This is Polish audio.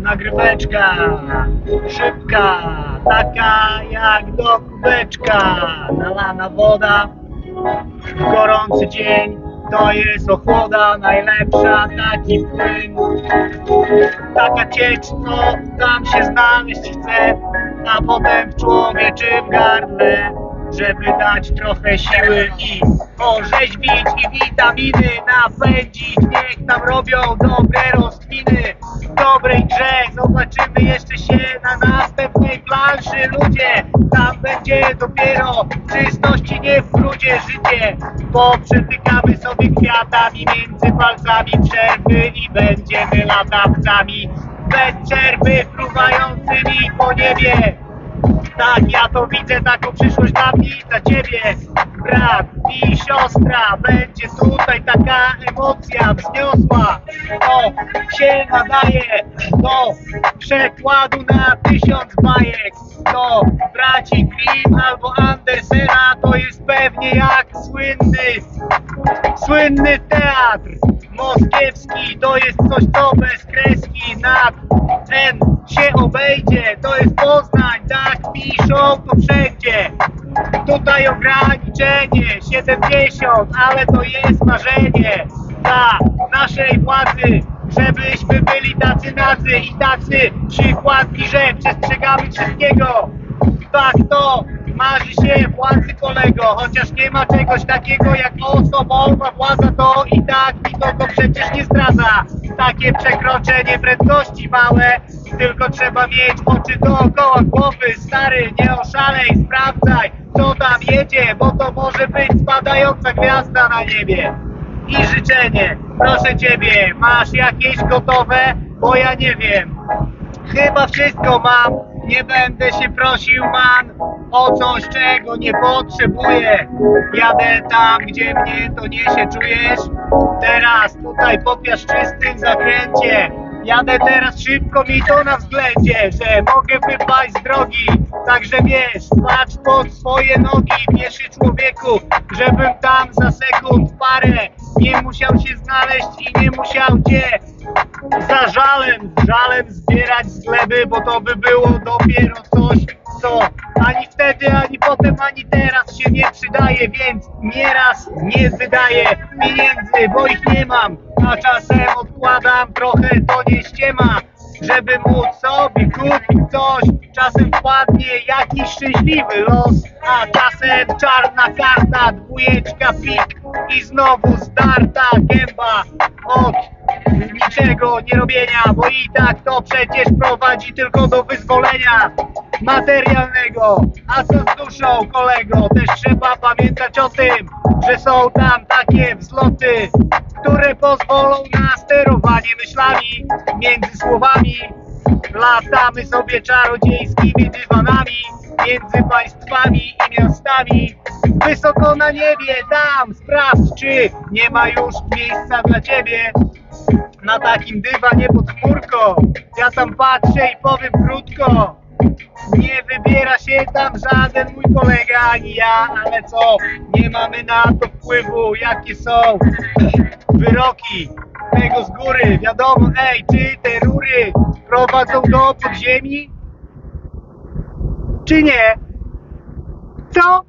nagryweczka, szybka, taka jak do kubeczka, nalana woda, gorący dzień, to jest ochłoda najlepsza, taki płyn, taka ciecz, co tam się znaleźć chce, a potem w człowieczym gardle, żeby dać trochę siły i orzeźwić i witaminy napędzić, niech tam robią dobre rozkminy. Dobrej grze zobaczymy jeszcze się na następnej planszy, ludzie, tam będzie dopiero czystości, nie w brudzie życie, bo przetykamy sobie kwiatami między palcami przerwy i będziemy latawcami bez przerwy fruwającymi po niebie. Tak, ja to widzę taką przyszłość dla mnie dla ciebie, brat i siostra. Będzie tutaj taka emocja wzniosła. To się nadaje do przekładu na tysiąc bajek. To braci Grimm albo Andersena to jest pewnie jak słynny, słynny teatr moskiewski. To jest coś, co bez kreski nad N się obejdzie. To jest Poznań, tak piszą to wszędzie. Tutaj ograniczenie 70, ale to jest marzenie dla naszej władzy, żebyśmy byli tacy nacy i tacy przykładni, że przestrzegamy wszystkiego. Tak to marzy się władzy kolego, chociaż nie ma czegoś takiego jak osobowa władza, to i tak nikogo przecież nie zdradza. Takie przekroczenie prędkości małe, tylko trzeba mieć oczy dookoła głowy. Stary, nie oszalej, sprawdzaj, co tam jedzie, bo to może być spadająca gwiazda na niebie. I życzenie, proszę Ciebie, masz jakieś gotowe? Bo ja nie wiem. Chyba wszystko mam, nie będę się prosił man o coś, czego nie potrzebuję. Jadę tam, gdzie mnie to niesie, czujesz? Teraz tutaj po piaszczystym zakręcie. Jadę teraz szybko, mi to na względzie, że mogę wypaść z drogi. Także wiesz, patrz pod swoje nogi, pieszy człowieku, żebym tam za sekund parę nie musiał się znaleźć i nie musiał cię za żalem, żalem zbierać z gleby, bo to by było dopiero coś, co ani wtedy, ani potem, ani teraz się nie przydaje, więc nieraz nie wydaję pieniędzy, bo ich nie mam, a czasem odkładam trochę, to nie ściema, żeby móc sobie kupić coś, czasem wpadnie jakiś szczęśliwy los, a czasem czarna karta, dwójeczka pik i znowu zdarta gęba od niczego nie robienia, bo i tak to przecież prowadzi tylko do wyzwolenia materialnego. A co z duszą, kolego? Też trzeba pamiętać o tym, że są tam takie wzloty, które pozwolą na sterowanie myślami między słowami. Latamy sobie czarodziejskimi dywanami między państwami i miastami. Wysoko na niebie, tam sprawdź, czy nie ma już miejsca dla ciebie na takim dywanie pod chmurką. Ja tam patrzę i powiem krótko. Nie wybiera się tam żaden mój kolega ani ja, ale co? Nie mamy na to wpływu, jakie są wyroki tego z góry. Wiadomo, ej, czy te rury prowadzą do podziemi? Czy nie? Co?